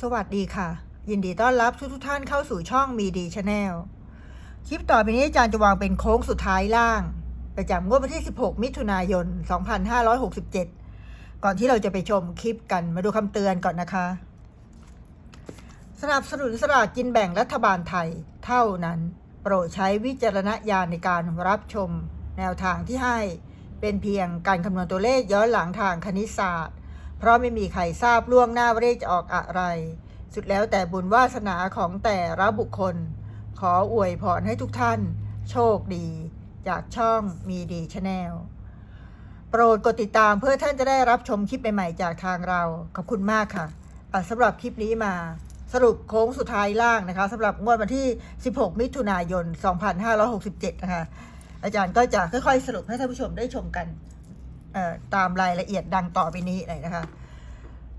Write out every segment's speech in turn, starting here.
สวัสดีค่ะ ยินดีต้อนรับทุกทุกท่านเข้าสู่ช่องมีดีชาแนลคลิปต่อไปนี้อาจารย์จะวางเป็นโค้งสุดท้ายล่าง ประจำงวดวันที่ 16 มิถุนายน 2567 ก่อนที่เราจะไปชมคลิปกันมาดูคำเตือนก่อนนะคะ สนับสนุนสลากกินแบ่งรัฐบาลไทยเท่านั้น โปรดใช้วิจารณญาณในการรับชม แนวทางที่ให้เป็นเพียงการคำนวณตัวเลขย้อนหลังทางคณิตศาสตร์ เพราะไม่มีใครทราบล่วงหน้าว่าเลขจะออกอะไร สุดแล้วแต่บุญวาสนาของแต่ละบุคคล ขออวยพรให้ทุกท่าน โชคดี จากช่องมีดีชาแนลโปรดกดติดตามเพื่อท่านจะได้รับชมคลิปใหม่ ๆ จากทางเรา ขอบคุณมากค่ะะสำหรับคลิปนี้มาสรุปโค้งสุดท้ายล่างนะคะสำหรับงวดวันที่ 16 มิถุนายน 2567 นะคะ อาจารย์ก็จะค่อยๆ สรุปให้ท่านผู้ชมได้ชมกัน ตามรายละเอียดดังต่อไปนี้เลยนะคะ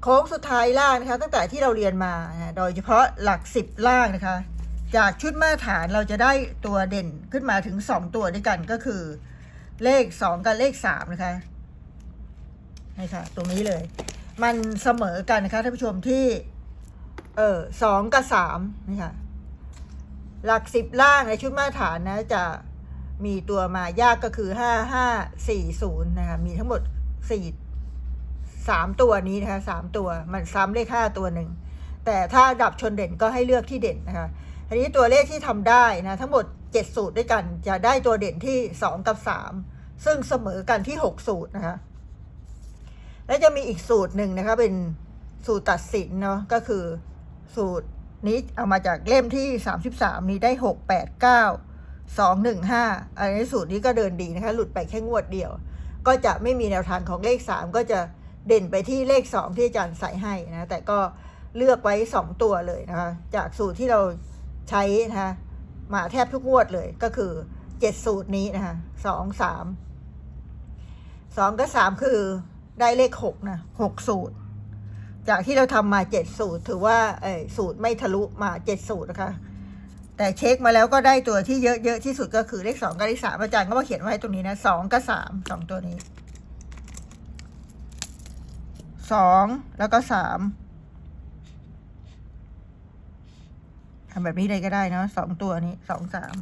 โค้งสุดท้ายล่างนะคะตั้งแต่ที่เราเรียนมานะโดยเฉพาะหลักสิบล่างนะคะ จากชุดมาตรฐานเราจะได้ตัวเด่นขึ้นมาถึงสองตัวด้วยกันก็คือ เลขสองกับเลขสามนะคะนี่ค่ะตรงนี้เลย มันเสมอกันนะคะท่านผู้ชมที่เออสองกับสามนี่ค่ะหลักสิบล่างในชุดมาตรฐานนะจะ มีตัวมายากก็คือห้าห้าสี่ศูนย์นะคะ มีทั้งหมดสี่สามตัวนี้นะคะสามตัว มันซ้ำเลขห้าตัวหนึ่ง แต่ถ้าดับชนเด่นก็ให้เลือกที่เด่นนะคะทีนี้ตัวเลขที่ทำได้นะ ทั้งหมดเจ็ดสูตรด้วยกัน จะได้ตัวเด่นที่สองกับสามซึ่งเสมอกันที่หกสูตรนะคะ และจะมีอีกสูตรหนึ่งนะคะ เป็นสูตรตัดสินเนาะ ก็คือสูตรนี้เอามาจากเล่มที่ 33 นี้ได้ 6 8 9 2 1 5อันนี้สูตรนี้ก็เดินดีนะคะ หลุดไปแค่งวดเดียว ก็จะไม่มีแนวทางของเลข3ก็จะเด่นไปที่เลข2ที่อาจารย์ใส่ให้นะ แต่ก็เลือกไว้2ตัวเลยนะคะ จากสูตรที่เราใช้นะคะมาแทบทุกงวดเลยก็คือ7สูตรนี้นะคะ2 3 2กับ3คือได้เลข6นะ6สูตร จากที่เราทำมาเจ็ดสูตร ถือว่าสูตรไม่ทะลุมาเจ็ดสูตรนะคะ แต่เช็คมาแล้วก็ได้ตัวที่เยอะๆที่สุดก็คือเลขสองกับเลขสามอาจารย์ก็มาเขียนไว้ตรงนี้นะสองกับสามสองตัวนี้สองแล้วก็สามทำแบบนี้เลยก็ได้เนาะสองตัวนี้สองสาม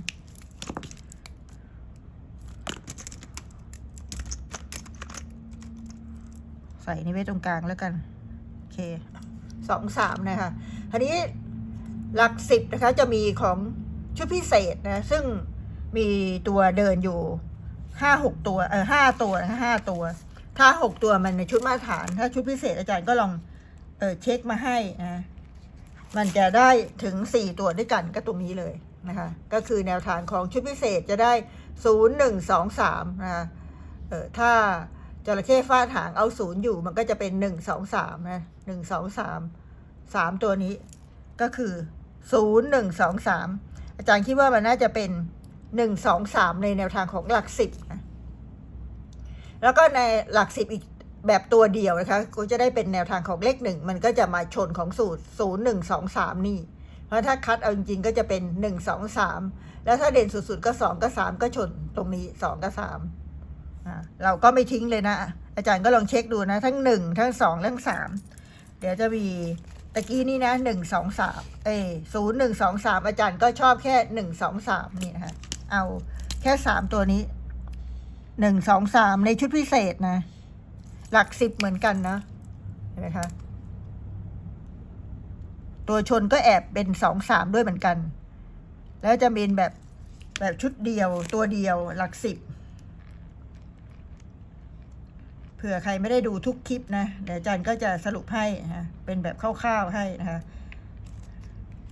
ใส่นี่ไว้ตรงกลางแล้วกัน โอเคสองสามนะคะทีนี้ หลักสิบนะคะจะมีของชุดพิเศษนะ ซึ่งมีตัวเดินอยู่ห้าหกตัวเออห้าตัวนะห้าตัว ถ้าหกตัวมันในชุดมาตรฐาน ถ้าชุดพิเศษอาจารย์ก็ลองเออเช็คมาให้นะมันจะได้ถึงสี่ตัวด้วยกันก็ตรงนี้เลยนะคะ ก็คือแนวทางของชุดพิเศษจะได้ศูนย์หนึ่งสองสามนะคะเออถ้าจระเข้ฟาดหางเอาศูนย์อยู่มันก็จะเป็นหนึ่งสองสามนะหนึ่งสองสามสามตัวนี้ก็คือ ศูนย์หนึ่งสองสามอาจารย์คิดว่ามันน่าจะเป็นหนึ่งสองสามในแนวทางของหลักสิบนะแล้วก็ในหลักสิบอีกแบบตัวเดียวนะคะก็จะได้เป็นแนวทางของเลขหนึ่งมันก็จะมาชนของสูตรศูนย์หนึ่งสองสามนี่ เพราะถ้าคัดเอาจริงๆก็จะเป็นหนึ่งสองสามแล้วถ้าเด่นสุดๆก็สองก็สามก็ชนตรงนี้สองก็สามเราก็ไม่ทิ้งเลยนะ อาจารย์ก็ลองเช็คดูนะ ทั้งหนึ่งทั้งสองทั้งสามเดี๋ยวจะมี ตะกี้นี่นะหนึ่งสองสามเอศูนย์หนึ่งสองสามอาจารย์ก็ชอบแค่หนึ่งสองสามนี่นะคะเอาแค่สามตัวนี้หนึ่งสองสามในชุดพิเศษนะ หลักสิบเหมือนกันนะเห็นไหมคะตัวชนก็แอบเป็นสองสามด้วยเหมือนกัน แล้วจะเป็นแบบแบบชุดเดียวตัวเดียวหลักสิบ เผื่อใครไม่ได้ดูทุกคลิปนะ เดี๋ยวอาจารย์ก็จะสรุปให้ฮะเป็นแบบคร่าวๆให้นะคะ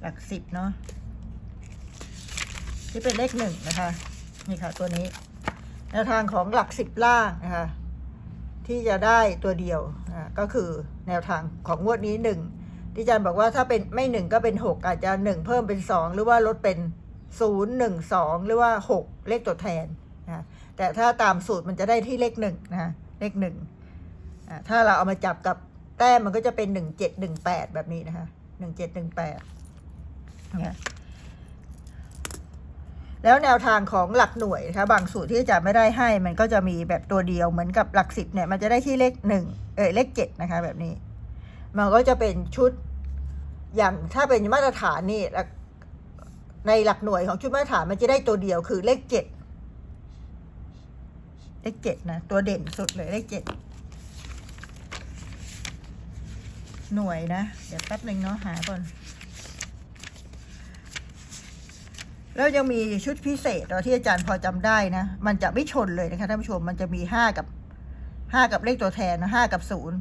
หลักสิบเนาะที่เป็นเลขหนึ่งนะคะ นี่ค่ะตัวนี้แนวทางของหลักสิบล่างนะคะ ที่จะได้ตัวเดียวอ่าก็คือแนวทางของงวดนี้หนึ่งที่อาจารย์บอกว่าถ้าเป็นไม่หนึ่งก็เป็นหกอาจจะหนึ่งเพิ่มเป็นสองหรือว่าลดเป็นศูนย์หนึ่งสองหรือว่าหกเลขตัวแทนนะแต่ถ้าตามสูตรมันจะได้ที่เลขหนึ่งนะคะ เลขหนึ่งถ้าเราเอามาจับกับแต้มมันก็จะเป็นหนึ่งเจ็ดหนึ่งแปดแบบนี้นะคะหนึ่งเจ็ดหนึ่งแปดเนี่ยแล้วแนวทางของหลักหน่วยนะคะบางสูตรที่อาจารย์ไม่ได้ให้ มันก็จะมีแบบตัวเดียวเหมือนกับหลักสิบเนี่ย มันจะได้ที่เลขหนึ่งเออเลขเจ็ดนะคะ แบบนี้ มันก็จะเป็นชุดอย่างถ้าเป็นมาตรฐานนี่ในหลักหน่วยของชุดมาตรฐานมันจะได้ตัวเดียวคือเลขเจ็ด เลขเจ็ดนะ ตัวเด่นสุดเลยเลขเจ็ดหน่วยนะ เดี๋ยวแป๊บหนึ่งเนาะหาก่อน แล้วยังมีชุดพิเศษเราที่อาจารย์พอจำได้นะ มันจะไม่ชนเลยนะคะท่านผู้ชมมันจะมีห้ากับห้ากับเลขตัวแทนนะห้ากับศูนย์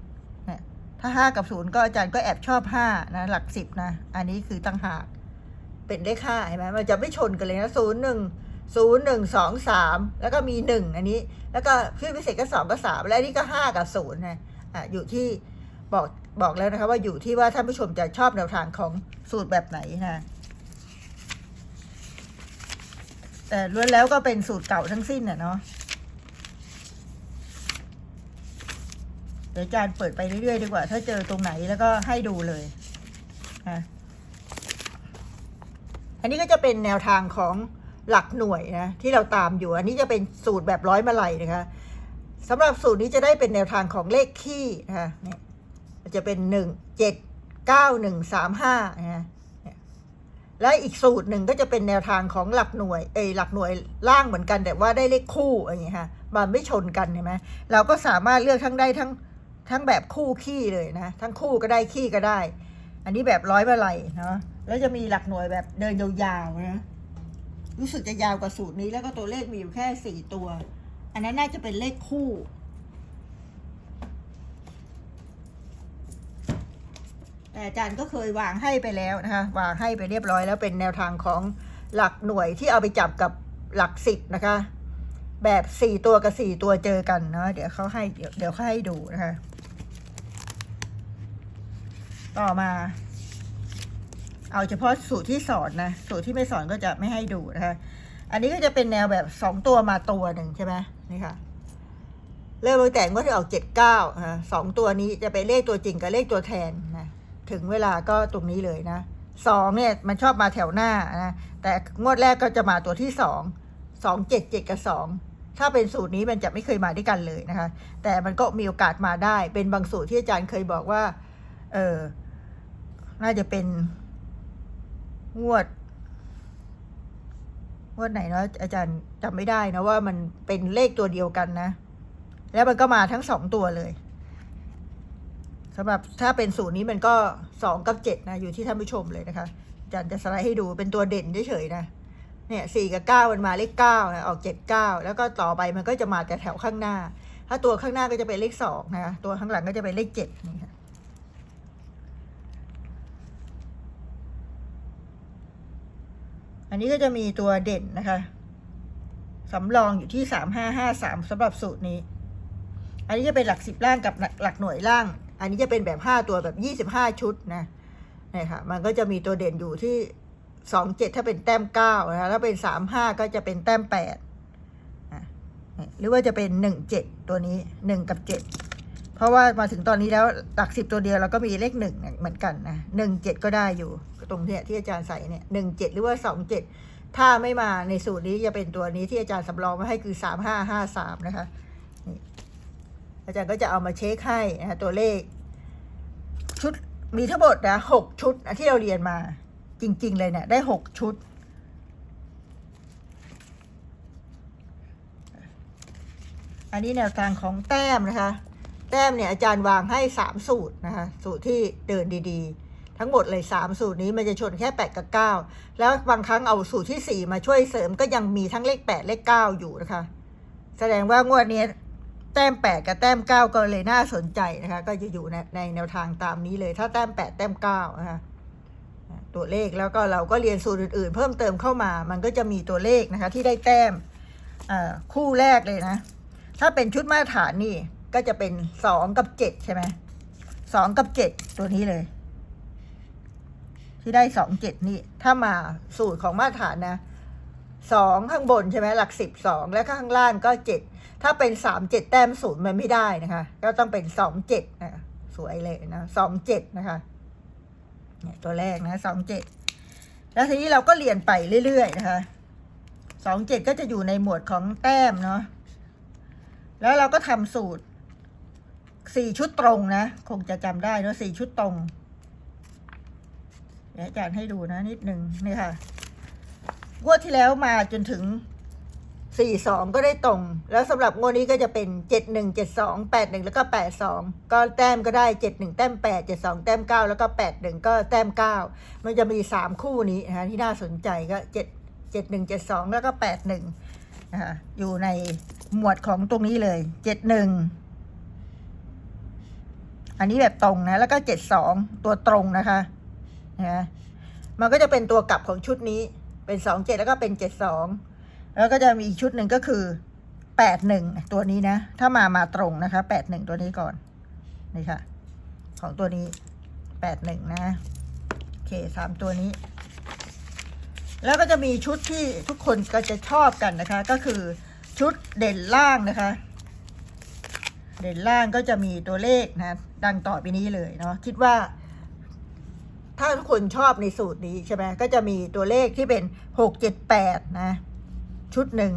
เนี่ยถ้าห้ากับศูนย์ก็อาจารย์ก็แอบชอบห้านะ หลักสิบนะ อันนี้คือตั้งหาก เป็นเลขห้าเห็นไหมมันจะไม่ชนกันเลยนะศูนย์หนึ่ง ศูนย์หนึ่งสองสามแล้วก็มีหนึ่งอันนี้ แล้วก็ชื่อพิเศษก็สองก็สามและนนี้ก็ห้ากับศูนย์นะอะอยู่ที่บอกบอกแล้วนะคะว่าอยู่ที่ว่าท่านผู้ชมจะชอบแนวทางของสูตรแบบไหนนะแต่ล้วนแล้วก็เป็นสูตรเก่าทั้งสิ้นน่ะเนาะเดี๋ยวอาจารเปิดไปเรื่อยๆดีกว่า ถ้าเจอตรงไหนแล้วก็ให้ดูเลยอะอันนี้ก็จะเป็นแนวทางของ หลักหน่วยนะที่เราตามอยู่ อันนี้จะเป็นสูตรแบบร้อยมาลัยนะคะสำหรับสูตรนี้จะได้เป็นแนวทางของเลขคี่นะคะเนี่ยจะเป็นหนึ่งเจ็ดเก้าหนึ่งสามห้านะและอีกสูตรหนึ่งก็จะเป็นแนวทางของหลักหน่วย เอยหลักหน่วยล่างเหมือนกันแต่ว่าได้เลขคู่อย่างเงี้ยฮะมันไม่ชนกันเห็นไหมเราก็สามารถเลือกทั้งได้ทั้งทั้งแบบคู่ขี้เลยนะ ทั้งคู่ก็ได้ขี้ก็ได้ อันนี้แบบร้อยมาลัยเนาะแล้วจะมีหลักหน่วยแบบเดินยาวๆนะ รู้สึกจะยาวกว่าสูตรนี้แล้วก็ตัวเลขมีอยู่แค่สี่ตัว อันนั้นน่าจะเป็นเลขคู่ แต่อาจารย์ก็เคยวางให้ไปแล้วนะคะวางให้ไปเรียบร้อยแล้วเป็นแนวทางของหลักหน่วยที่เอาไปจับกับหลักสิบนะคะ แบบสี่ตัวกับสี่ตัวเจอกันเนาะเดี๋ยวเขาให้เดี๋ยวเดี๋ยวเขาให้ดูนะคะ ต่อมา เอาเฉพาะสูตรที่สอนนะสูตรที่ไม่สอนก็จะไม่ให้ดูนะคะอันนี้ก็จะเป็นแนวแบบสองตัวมาตัวหนึ่งใช่ไหมนี่ค่ะเริ่มตั้งแต่งว่าที่ออกเจ็ดเก้าสองตัวนี้จะเป็นเลขตัวจริงกับเลขตัวแทนนะถึงเวลาก็ตรงนี้เลยนะสองเนี่ยมันชอบมาแถวหน้านะแต่งวดแรกก็จะมาตัวที่สองสองเจ็ดเจ็ดกับสองถ้าเป็นสูตรนี้มันจะไม่เคยมาด้วยกันเลยนะคะ แต่มันก็มีโอกาสมาได้ เป็นบางสูตรที่อาจารย์เคยบอกว่า เออน่าจะเป็น งวด งวดไหนเนาะอาจารย์จำไม่ได้นะว่ามันเป็นเลขตัวเดียวกันนะ แล้วมันก็มาทั้งสองตัวเลยสำหรับถ้าเป็นสูตรนี้มันก็สองกับเจ็ดนะ อยู่ที่ท่านผู้ชมเลยนะคะอาจารย์จะสไลด์ให้ดูเป็นตัวเด่นเฉยๆนะเนี่ยสี่กับเก้ามันมาเลขเก้านะออกเจ็ดเก้าแล้วก็ต่อไปมันก็จะมาแต่แถวข้างหน้า ถ้าตัวข้างหน้าก็จะเป็นเลขสองนะคะตัวข้างหลังก็จะเป็นเลขเจ็ดนี่ค่ะ นนี้ก็จะมีตัวเด่นนะคะสำรองอยู่ที่สามห้าห้าสามสำหรับสูตรนี้ อันนี้จะเป็นหลักสิบล่างกับหลักหน่วยล่าง อันนี้จะเป็นแบบห้าตัวแบบยี่สิบห้าชุดนะนี่ค่ะ มันก็จะมีตัวเด่นอยู่ที่สองเจ็ดถ้าเป็นแต้มเก้านะคะถ้าเป็นสามห้าก็จะเป็นแต้มแปดหรือว่าจะเป็นหนึ่งเจ็ดตัวนี้หนึ่งกับเจ็ด เพราะว่ามาถึงตอนนี้แล้วหลักสิบตัวเดียวเราก็มีเลขหนึ่งเหมือนกันนะหนึ่งเจ็ดก็ได้อยู่ตรงเนี้ยที่อาจารย์ใส่เนี่ยหนึ่งเจ็ดหรือว่าสองเจ็ดถ้าไม่มาในสูตรนี้จะเป็นตัวนี้ที่อาจารย์สำรองมาให้คือสามห้าห้าสามนะคะอาจารย์ก็จะเอามาเช็คให้นะตัวเลข ชุดมีทั้งหมดนะหกชุดนะที่เราเรียนมาจริง ๆ เลยเนี่ยได้หกชุดอันนี้แนวทางของแต้มนะคะ แต้มเนี่ยอาจารย์วางให้สามสูตรนะคะสูตรที่เดินดีๆ ทั้งหมดเลยสามสูตรนี้มันจะชนแค่แปดกับเก้าแล้วบางครั้งเอาสูตรที่สี่มาช่วยเสริมก็ยังมีทั้งเลขแปดเลขเก้าอยู่นะคะ แสดงว่างวดนี้แต้มแปดกับแต้มเก้าก็เลยน่าสนใจนะคะ ก็จะอยู่ในในแนวทางตามนี้เลย ถ้าแต้มแปดแต้มเก้านะคะตัวเลขแล้วก็เราก็เรียนสูตรอื่นๆ เพิ่มเติมเข้ามา มันก็จะมีตัวเลขนะคะที่ได้แต้มคู่แรกเลยนะ ถ้าเป็นชุดมาตรฐานนี่ ก็จะเป็นสองกับเจ็ดใช่ไหมสองกับเจ็ดตัวนี้เลย ที่ได้สองเจ็ดนี่ ถ้ามาสูตรของมาตรฐานนะสองข้างบนใช่ไหมหลักสิบสองและข้างล่างก็เจ็ดถ้าเป็นสามเจ็ดแต้มศูนย์มันไม่ได้นะคะ ก็ต้องเป็นสองเจ็ดนะสวยเลยนะสองเจ็ดนะคะเนี่ยตัวแรกนะสองเจ็ดแล้วทีนี้เราก็เรียนไปเรื่อยๆนะคะสองเจ็ดก็จะอยู่ในหมวดของแต้มเนาะแล้วเราก็ทำสูตร สี่ชุดตรงนะ คงจะจำได้เนาะสี่ชุดตรงเดี๋ยวอาจารย์ให้ดูนะนิดหนึ่งนี่ค่ะงวดที่แล้วมาจนถึงสี่สองก็ได้ตรง แล้วสำหรับงวดนี้ก็จะเป็นเจ็ดหนึ่งเจ็ดสองแปดหนึ่งแล้วก็แปดสองก็แต้มก็ได้เจ็ดหนึ่งแต้มแปดเจ็ดสองแต้มเก้าแล้วก็แปดหนึ่งก็แต้มเก้ามันจะมีสามคู่นี้นะคะที่น่าสนใจก็เจ็ดเจ็ดหนึ่งเจ็ดสองแล้วก็แปดหนึ่งนะคะอยู่ในหมวดของตรงนี้เลยเจ็ดหนึ่ง อันนี้แบบตรงนะ แล้วก็เจ็ดสองตัวตรงนะคะนะมันก็จะเป็นตัวกลับของชุดนี้ เป็นสองเจ็ดแล้วก็เป็นเจ็ดสองแล้วก็จะมีอีกชุดหนึ่งก็คือแปดหนึ่งตัวนี้นะ ถ้ามามาตรงนะคะแปดหนึ่งตัวนี้ก่อนนี่ค่ะ ของตัวนี้แปดหนึ่งนะโอเคสามตัวนี้ แล้วก็จะมีชุดที่ทุกคนก็จะชอบกันนะคะ ก็คือชุดเด่นล่างนะคะ เด่นล่างก็จะมีตัวเลขนะดังต่อไปนี้เลยเนาะคิดว่า ถ้าทุกคนชอบในสูตรนี้ใช่ไหมก็จะมีตัวเลขที่เป็นหกเจ็ดแปดนะ ชุดหนึ่ง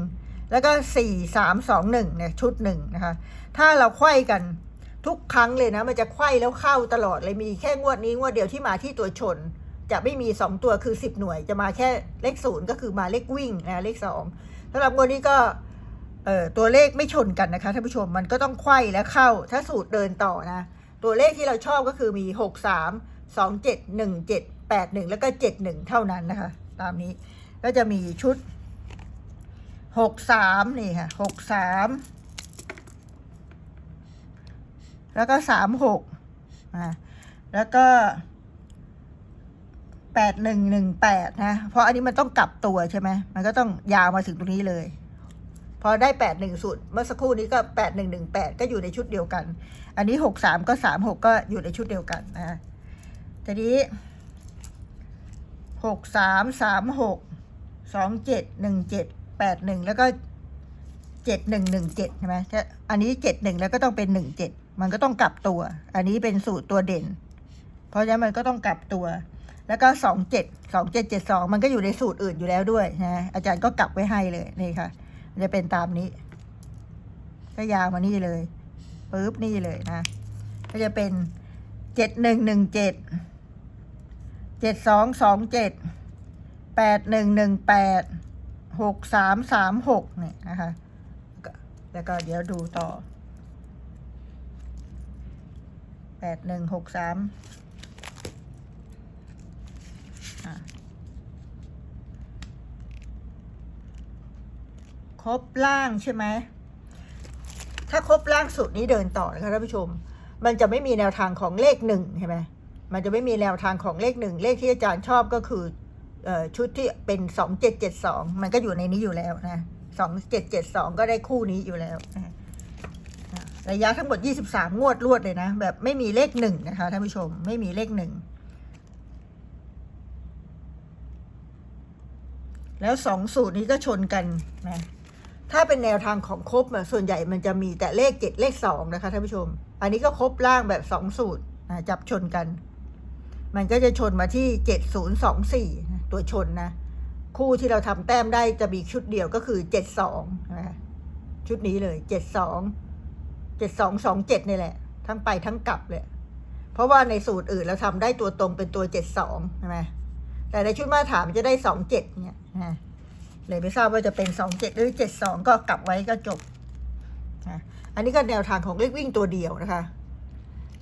แล้วก็สี่สามสองหนึ่งเนี่ยชุดหนึ่งนะคะ ถ้าเราไขว้กันทุกครั้งเลยนะ มันจะไขว้แล้วเข้าตลอดเลยมีแค่งวดนี้งวดเดียวที่มาที่ตัวชน จะไม่มีสองตัวคือสิบหน่วย จะมาแค่เลขศูนย์ก็คือมาเลขวิ่งนะเลขสองสำหรับงวดนี้ก็ เอ่อตัวเลขไม่ชนกันนะคะท่านผู้ชมมันก็ต้องไขว้และเข้า ถ้าสูตรเดินต่อนะ ตัวเลขที่เราชอบก็คือมีหกสามสองเจ็ดหนึ่งเจ็ดแปดหนึ่งแล้วก็เจ็ดหนึ่งเท่านั้นนะคะ ตามนี้ก็จะมีชุดหกสามนี่ค่ะหกสามแล้วก็สามหกอ่าแล้วก็แปดหนึ่งหนึ่งแปดนะเพราะอันนี้มันต้องกลับตัวใช่ไหมมันก็ต้องยาวมาถึงตรงนี้เลย พอได้แปดหนึ่งสูตรเมื่อสักครู่นี้ก็แปดหนึ่งหนึ่งแปดก็อยู่ในชุดเดียวกัน อันนี้หกสามก็สามหกก็อยู่ในชุดเดียวกันนะทีนี้หกสามสามหกสองเจ็ดหนึ่งเจ็ดแปดหนึ่งแล้วก็เจ็ดหนึ่งหนึ่งเจ็ดใช่ไหมถ้าอันนี้เจ็ดหนึ่งแล้วก็ต้องเป็นหนึ่งเจ็ดมันก็ต้องกลับตัว อันนี้เป็นสูตรตัวเด่น เพราะฉะนั้นมันก็ต้องกลับตัว แล้วก็สองเจ็ดสองเจ็ดเจ็ดสองมันก็อยู่ในสูตรอื่นอยู่แล้วด้วยนะอาจารย์ก็กลับไว้ให้เลยนี่ค่ะ จะเป็นตามนี้ ก็ยาวมานี่เลยปุ๊บนี่เลยนะ ก็จะเป็นเจ็ดหนึ่งหนึ่งเจ็ดเจ็ดสองสองเจ็ดแปดหนึ่งหนึ่งแปดหกสามสามหกเนี่ยนะคะ แล้วก็แล้วก็เดี๋ยวดูต่อแปดหนึ่งหกสามอะ ครบล่างใช่ไหม ถ้าครบล่างสุดนี้เดินต่อนะคะท่านผู้ชม มันจะไม่มีแนวทางของเลขหนึ่งใช่ไหมมันจะไม่มีแนวทางของเลขหนึ่งเลขที่อาจารย์ชอบก็คืออชุดที่เป็นสองเจ็ดเจ็ดสองมันก็อยู่ในนี้อยู่แล้วนะสองเจ็ดเจ็ดสองก็ได้คู่นี้อยู่แล้วนะระยะทั้งหมดยี่สิบสามงวดรวดเลยนะ แบบไม่มีเลขหนึ่งนะคะท่านผู้ชมไม่มีเลขหนึ่งแล้วสองสูตรนี้ก็ชนกันนะ ถ้าเป็นแนวทางของครบส่วนใหญ่มันจะมีแต่เลขเจ็ดเลขสองนะคะท่านผู้ชม อันนี้ก็ครบล่างแบบสองสูตรจับชนกัน มันก็จะชนมาที่เจ็ดศูนย์สองสี่ตัวชนนะ คู่ที่เราทำแต้มได้จะมีชุดเดียวก็คือเจ็ดสองชุดนี้เลยเจ็ดสองเจ็ดสองสองเจ็ดนี่แหละ ทั้งไปทั้งกลับเลยเพราะว่าในสูตรอื่นเราทำได้ตัวตรงเป็นตัวเจ็ดสองใช่ไหมแต่ในชุดมาตรฐานมันจะได้สองเจ็ดเนี่ยนะ เลยไม่ทราบว่าจะเป็นสองเจ็ดหรือเจ็ดสองก็กลับไว้ก็จบนะอันนี้ก็แนวทางของเลขวิ่งตัวเดียวนะคะ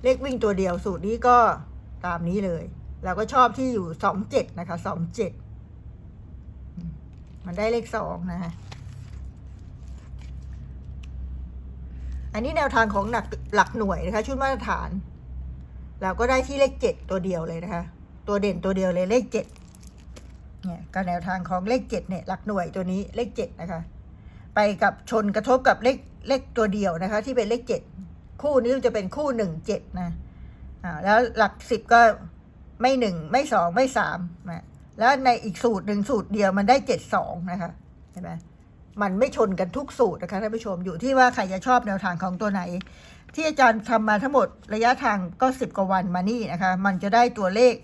เลขวิ่งตัวเดียวสูตรนี้ก็ตามนี้เลย เราก็ชอบที่อยู่สองเจ็ดนะคะสองเจ็ดมันได้เลขสองนะฮะอันนี้แนวทางของหนักหลักหน่วยนะคะ ชุดมาตรฐาน เราก็ได้ที่เลขเจ็ดตัวเดียวเลยนะคะ ตัวเด่นตัวเดียวเลยเลขเจ็ด เนี่ยก็แนวทางของเลขเจ็ดเนี่ยหลักหน่วยตัวนี้เลขเจ็ดนะคะ ไปกับชนกระทบกับเลขเลขตัวเดียวนะคะ ที่เป็นเลขเจ็ดคู่นี้จะเป็นคู่หนึ่งเจ็ดนะอ่าแล้วหลักสิบก็ไม่หนึ่งไม่สองไม่สามนะแล้วในอีกสูตรหนึ่งสูตรเดียวมันได้เจ็ดสองนะคะเห็นไหมมันไม่ชนกันทุกสูตรนะคะท่านผู้ชมอยู่ที่ว่าใครจะชอบแนวทางของตัวไหน ที่อาจารย์ทำมาทั้งหมดระยะทางก็สิบกว่าวันมานี่นะคะ มันจะได้ตัวเลข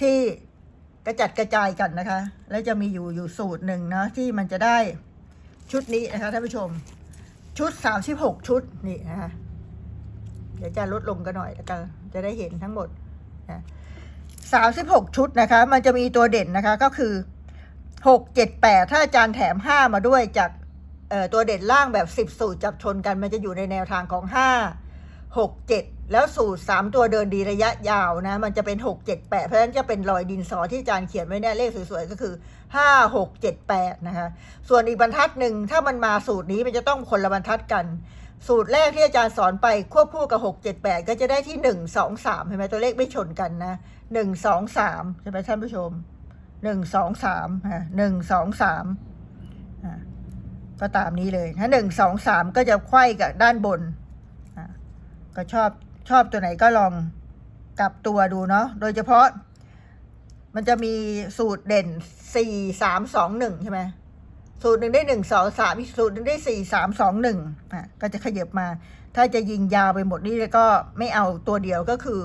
ที่ กระจัดกระจายกันนะคะ แล้วจะมีอยู่อยู่สูตรหนึ่งนะที่มันจะได้ชุดนี้นะคะท่านผู้ชม ชุดสามสิบหกชุดนี่นะคะเดี๋ยวจะลดลงกันหน่อยแล้วกันจะได้เห็นทั้งหมดนะสามสิบหกชุดนะคะ มันจะมีตัวเด่นนะคะก็คือหกเจ็ดแปดถ้าอาจารย์แถมห้ามาด้วยจากตัวเด่นล่างแบบสิบสูตรจับชนกัน มันจะอยู่ในแนวทางของห้าหกเจ็ด แล้วสูตรสามตัวเดินดีระยะยาวนะ มันจะเป็นหกเจ็ดแปดเพราะฉะนั้นจะเป็นรอยดินสอที่อาจารย์เขียนไว้เนี่ยเลขสวยๆ ก็คือห้าหกเจ็ดแปดนะคะ ส่วนอีกบรรทัดหนึ่งถ้ามันมาสูตรนี้มันจะต้องคนละบรรทัดกัน สูตรแรกที่อาจารย์สอนไปควบคู่กับหกเจ็ดแปดก็จะได้ที่หนึ่งสองสามเห็นไหมตัวเลขไม่ชนกันนะหนึ่งสองสามใช่ไหมท่านผู้ชมหนึ่งสองสามหนึ่งสองสามก็ตามนี้เลยถ้าหนึ่งสองสามก็จะไขว้กับด้านบนก็ชอบ ชอบตัวไหนก็ลองกลับตัวดูเนาะ โดยเฉพาะ มันจะมีสูตรเด่นสี่สามสองหนึ่งใช่ไหมสูตรหนึ่งได้หนึ่งสองสามสูตรหนึ่งได้สี่สามสองหนึ่งอะก็จะขยับมา ถ้าจะยิงยาวไปหมดนี่ก็ไม่เอาตัวเดียวก็คือ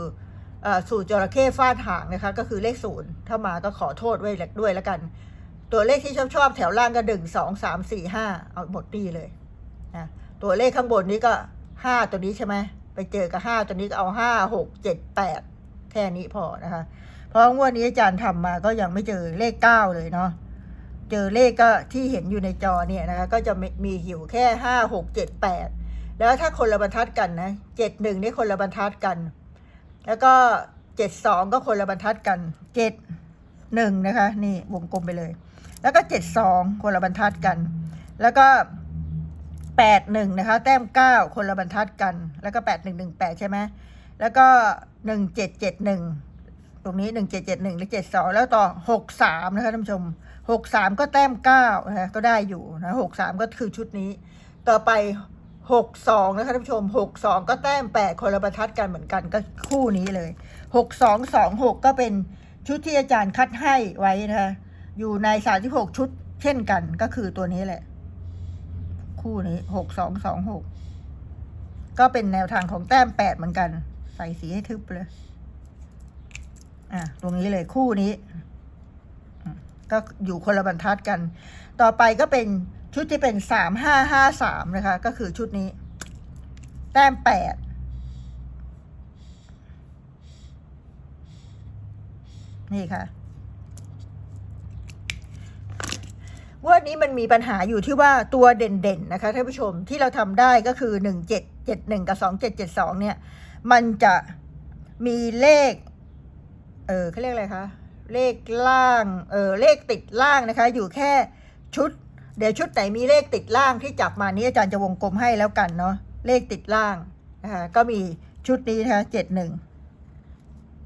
อสูตรจระเข้ฟาดหางนะคะ ก็คือเลขศูนย์ถ้ามาก็ขอโทษไว้ด้วยแล้วกัน ตัวเลขที่ชอบชอบแถวล่างก็หนึ่งสองสามสี่ห้าเอาหมดนี่เลยนะตัวเลขข้างบนนี้ก็ห้าตัวนี้ใช่ไหม ไปเจอกับห้าตัวนี้ก็เอาห้าหกเจ็ดแปดแค่นี้พอนะคะ เพราะงวดนี้อาจารย์ทำมาก็ยังไม่เจอเลขเก้าเลยเนาะเจอเลขก็ที่เห็นอยู่ในจอเนี่ยนะคะ ก็จะมีมีอยู่แค่ห้าหกเจ็ดแปดแล้วถ้าคนละบรรทัดกันนะเจ็ดหนึ่งนี่คนละบรรทัดกัน แล้วก็เจ็ดสองก็คนละบรรทัดกันเจ็ดหนึ่งนะคะ นี่วงกลมไปเลย แล้วก็เจ็ดสองคนละบรรทัดกัน แล้วก็ แปดหนึ่งนะคะ แต้มเก้าคนละบรรทัดกัน แล้วก็แปดหนึ่งหนึ่งแปดใช่ไหมแล้วก็หนึ่งเจ็ดเจ็ดหนึ่งตรงนี้หนึ่งเจ็ดเจ็ดหนึ่งหรือเจ็ดสองแล้วต่อหกสามนะคะท่านผู้ชมหกสามก็แต้มเก้านะคะก็ได้อยู่นะหกสามก็คือชุดนี้ ต่อไปหกสองนะคะท่านผู้ชมหกสองก็แต้มแปดคนละบรรทัดกันเหมือนกันก็คู่นี้เลยหกสองสองหกก็เป็นชุดที่อาจารย์คัดให้ไว้นะคะอยู่ในสามที่หกชุดเช่นกันก็คือตัวนี้แหละ คู่นี้หกสองสองหกก็เป็นแนวทางของแต้มแปดเหมือนกัน ใส่สีให้ทึบเลย อะ ตรงนี้เลยคู่นี้ ก็อยู่คนละบรรทัดกัน ต่อไปก็เป็นชุดที่เป็นสามห้าห้าสามนะคะ ก็คือชุดนี้ แต้มแปดนี่ค่ะ งวันนี้มันมีปัญหาอยู่ที่ว่าตัวเด่นๆนะคะท่านผู้ชมที่เราทำได้ก็คือหนึ่งเจ็ดเจ็ดหนึ่งกับสองเจ็ดเจ็ดสองเนี่ย มันจะมีเลข เออเขาเรียกอะไรคะ เลขล่าง เออเลขติดล่างนะคะ อยู่แค่ชุด เดี๋ยวชุดไหนมีเลขติดล่างที่จับมานี้อาจารย์จะวงกลมให้แล้วกันเนาะเลขติดล่างนะคะก็มีชุดนี้นะคะเจ็ดหนึ่ง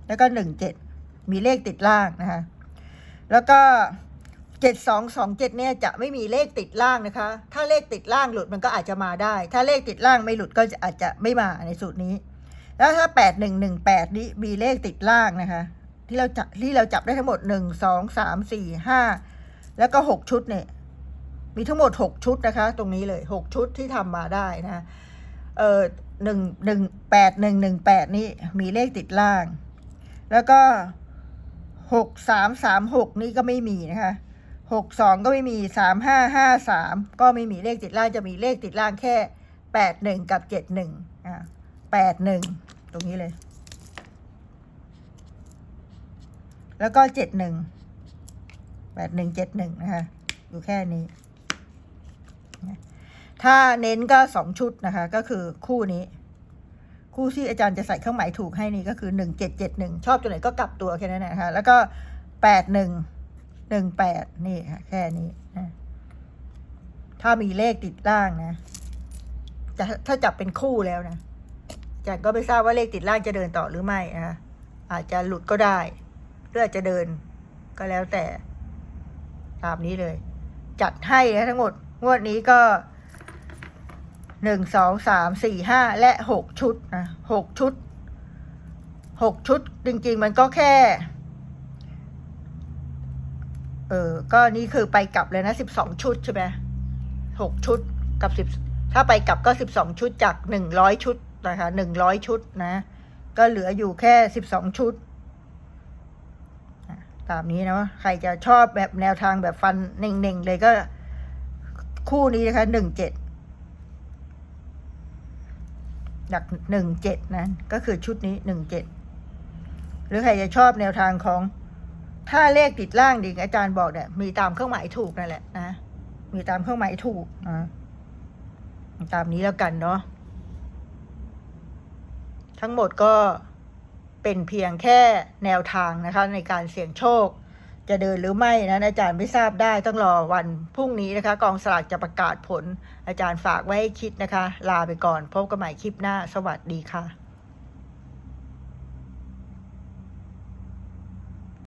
แล้วก็หนึ่งเจ็ดมีเลขติดล่างนะคะแล้วก็ เจ็ดสองสองเจ็ดเนี่ยจะไม่มีเลขติดล่างนะคะ ถ้าเลขติดล่างหลุดมันก็อาจจะมาได้ ถ้าเลขติดล่างไม่หลุดก็จะอาจจะไม่มาในสูตรนี้ แล้วถ้าแปดหนึ่งหนึ่งแปดนี้มีเลขติดล่างนะคะ ที่เราจับที่เราจับได้ทั้งหมดหนึ่งสองสามสี่ห้าแล้วก็หกชุดเนี่ย มีทั้งหมดหกชุดนะคะ ตรงนี้เลยหกชุดที่ทำมาได้นะเออหนึ่งหนึ่งแปดหนึ่งหนึ่งแปดนี่มีเลขติดล่าง แล้วก็หกสามสามหกนี่ก็ไม่มีนะคะ หกสองก็ไม่มีสามห้าห้าสามก็ไม่มีเลขติดล่างจะมีเลขติดล่างแค่แปดหนึ่งกับเจ็ดหนึ่งอ่าแปดหนึ่งตรงนี้เลย แล้วก็เจ็ดหนึ่งแปดหนึ่งเจ็ดหนึ่งนะคะ อยู่แค่นี้ ถ้าเน้นก็สองชุดนะคะ ก็คือคู่นี้ คู่ที่อาจารย์จะใส่เครื่องหมายถูกให้นี่ก็คือหนึ่งเจ็ดเจ็ดหนึ่งชอบตัวไหนก็กลับตัวแค่นั้นนะคะ แล้วก็แปดหนึ่ง หนึ่งแปดนี่ค่ะ แค่นี้นะถ้ามีเลขติดล่างนะจะถ้าจับเป็นคู่แล้วนะจารย์ก็ไม่ทราบว่าเลขติดล่างจะเดินต่อหรือไม่นะคะอาจจะหลุดก็ได้หรืออาจจะเดินก็แล้วแต่ตามนี้เลย จัดให้นะทั้งหมด งวดนี้ก็หนึ่งสองสามสี่ห้าและหกชุดนะหกชุดหกชุดจริง ๆ มันก็แค่ เออ ก็นี่คือไปกลับเลยนะสิบสองชุดใช่ไหมหกชุดกับสิบถ้าไปกลับก็สิบสองชุดจากหนึ่งร้อยชุดนะคะหนึ่งร้อยชุดนะ ก็เหลืออยู่แค่สิบสองชุด ตามนี้นะใครจะชอบแบบแนวทางแบบฟันเน่งๆเลยก็คู่นี้นะคะหนึ่งเจ็ดหลักหนึ่งเจ็ดนะ ก็คือชุดนี้หนึ่งเจ็ดหรือใครจะชอบแนวทางของ ถ้าเลขติดล่างดิ่งอาจารย์บอกเนี่ยมีตามเครื่องหมายถูกนั่นแหละนะมีตามเครื่องหมายถูกนะตามนี้แล้วกันเนาะทั้งหมดก็เป็นเพียงแค่แนวทางนะคะ ในการเสี่ยงโชค จะเดินหรือไม่นะอาจารย์ไม่ทราบได้ต้องรอวันพรุ่งนี้นะคะ กองสลากจะประกาศผล อาจารย์ฝากไว้ให้คิดนะคะ ลาไปก่อน พบกันใหม่คลิปหน้า สวัสดีค่ะ